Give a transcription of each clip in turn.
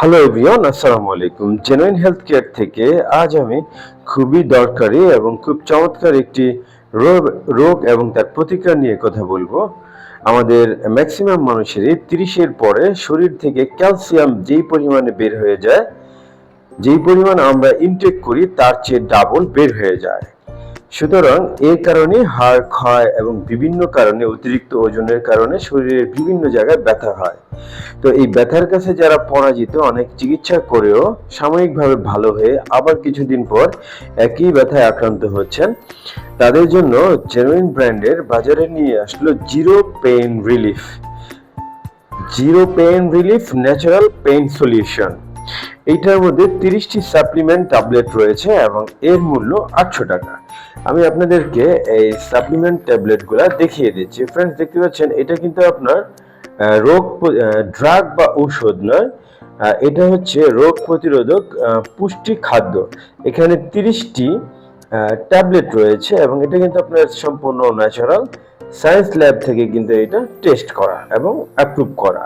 Hello everyone আসসালামু আলাইকুম genuine health care থেকে আজ আমি খুবই দরকারি এবং খুব চমৎকার একটি রোগ রোগ এবং তার প্রতিকার নিয়ে কথা বলব। আমাদের ম্যাক্সিমাম মানুষেরই তিরিশের পরে শরীর থেকে ক্যালসিয়াম যেই পরিমাণে বের হয়ে যায়, যেই পরিমাণ আমরা ইনটেক করি তার চেয়ে ডাবল বের হয়ে যায়। সুতরাং এই কারণে হাড়, ক্ষয় এবং বিভিন্ন কারণে অতিরিক্ত ওজনের কারণে শরীরের বিভিন্ন জায়গায় ব্যথা হয়। তো এই ব্যথার কাছে যারা পরাজিত, অনেক চিকিৎসা করেও সাময়িকভাবে ভালো হয়ে আবার কিছুদিন পর একই ব্যথায় আক্রান্ত হচ্ছেন। তাদের জন্য জেনুইন ব্র্যান্ডের বাজারে নিয়ে আসলো zero pain relief zero pain relief natural pain solution এইটার মধ্যে তিরিশটি সাপ্লিমেন্ট ট্যাবলেট রয়েছে এবং এর মূল্য আটশো টাকা। আমি আপনাদেরকে এই সাপ্লিমেন্ট ট্যাবলেটগুলো দেখিয়ে দিচ্ছি। ফ্রেন্ডস দেখতে পাচ্ছেন, এটা কিন্তু আপনার রোগ ড্রাগ বা ঔষধ নয়। এটা হচ্ছে রোগ প্রতিরোধক পুষ্টি খাদ্য। এখানে তিরিশটি ট্যাবলেট রয়েছে এবং এটা কিন্তু আপনার সম্পূর্ণ ন্যাচারাল সায়েন্স ল্যাব থেকে কিন্তু এটা টেস্ট করা এবং অ্যাপ্রুভ করা।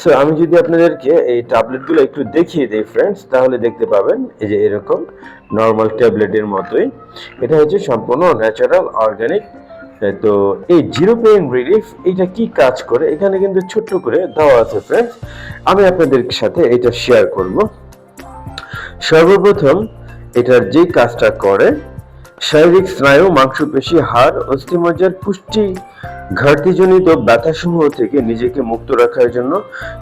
সো আমি যদি আপনাদেরকে এই ট্যাবলেটগুলো একটু দেখিয়ে দিই ফ্রেন্ডস তাহলে দেখতে পাবেন এই যে এরকম নর্মাল ট্যাবলেটের মতোই। এটা হচ্ছে সম্পূর্ণ ন্যাচারাল অর্গানিক তো এই জিরো পেইন রিলিফ, এটা কি কাজ করে? এখানে কিন্তু ছোট্ট করে দেওয়া আছে ফ্রেন্ডস আমি আপনাদের সাথে এটা শেয়ার করব। সর্বপ্রথম এটার যে কাজটা করে শারীরিক স্নায়ু, মাংসপেশি, হাড়, অস্থিমজ্জার পুষ্টি, ঘাটতিজনিত ব্যথাসমূহ থেকে নিজেকে মুক্ত রাখার জন্য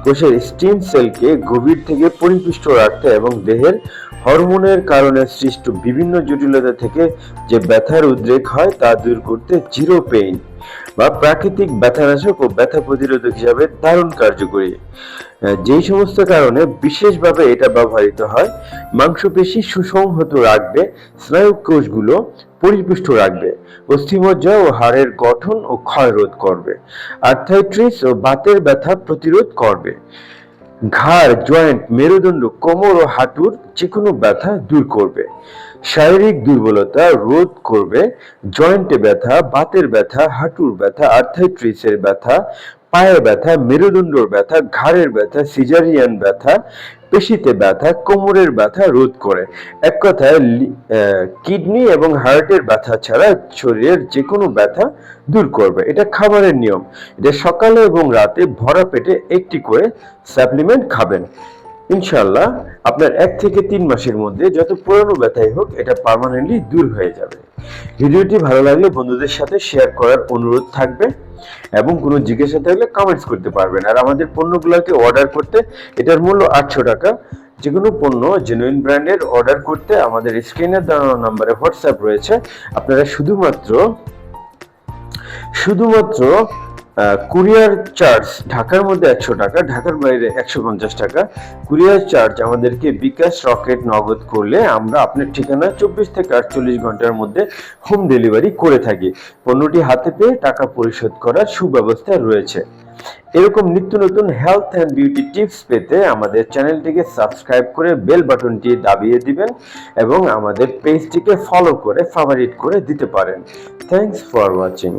কোষের স্টিম সেলকে গভীর থেকে পরিপুষ্ট রাখতে এবং দেহের হরমোনের কারণে সৃষ্ট বিভিন্ন জটিলতা থেকে যে ব্যথার উদ্রেক হয় তা দূর করতে জিরো পেইন। বা প্রাকৃতিক ব্যথানাশক ও ব্যথা প্রতিরোধক হিসাবে দারুণ কার্যকরী। যে সমস্ত কারণে বিশেষভাবে এটা ব্যবহৃত হয়, মাংসপেশি সুসংহত রাখবে স্নায়ু কোষগুলো পরিপুষ্ট রাখবে, অস্থিমজ্জা ও হাড়ের গঠন ও ক্ষয় রোধ করবে, আর্থাইট্রিস ও বাতের ব্যথা প্রতিরোধ করবে। ঘাড়, জয়েন্ট, মেরুদণ্ড, কোমর ও হাঁটুর যে কোনো ব্যথা দূর করবে। শারীরিক দুর্বলতা রোধ করবে। জয়েন্টে ব্যথা, বাতের ব্যথা, হাঁটুর ব্যথা, আর্থাইট্রিসের ব্যথা, পায়ের ব্যথা, মেরুদণ্ডর ব্যথা, ঘাড়ের ব্যথা, সিজারিয়ান ব্যথা পেশিতে ব্যথা, কোমরের ব্যথা রোধ করে। এক কথায় কিডনি এবং হার্টের ব্যথা ছাড়া শরীরের যে কোনো ব্যথা দূর করবে। এটা খাবারের নিয়ম। এটা সকালে এবং রাতে ভরা পেটে একটি করে সাপ্লিমেন্ট খাবেন। ইনশাল্লাহ আপনার এক থেকে তিন মাসের মধ্যে যত পুরনো ব্যথাই হোক, এটা পার্মানেন্টলি দূর হয়ে যাবে। ভিডিওটি ভালো লাগলে বন্ধুদের সাথে শেয়ার করার অনুরোধ থাকবে এবং কোনো জিজ্ঞাসা থাকলে কমেন্টস করতে পারবেন। আর আমাদের পণ্যগুলোকে অর্ডার করতে এটার মূল্য আটশো টাকা। যে কোনো পণ্য জেনুইন ব্র্যান্ডের অর্ডার করতে আমাদের স্ক্রিনের দাঁড়ানো নাম্বারে হোয়াটসঅ্যাপ রয়েছে। আপনারা শুধুমাত্র শুধুমাত্র কুরিয়ার চার্জ ঢাকার মধ্যে একশো টাকা, ঢাকার বাইরে একশো পঞ্চাশ টাকা। কুরিয়ার চার্জ আমাদেরকে বিকাশ রকেট নগদ করলে আমরা আপনার ঠিকানা চব্বিশ থেকে আটচল্লিশ ঘণ্টার মধ্যে হোম ডেলিভারি করে থাকি। পণ্যটি হাতে পেয়ে টাকা পরিশোধ করার সুব্যবস্থা রয়েছে। এরকম নিত্য নতুন হেলথ অ্যান্ড বিউটি টিপস পেতে আমাদের চ্যানেলটিকে সাবস্ক্রাইব করে বেল বাটনটি দাবিয়ে দিবেন এবং আমাদের পেজটিকে ফলো করে ফেভারিট করে দিতে পারেন। Thanks for watching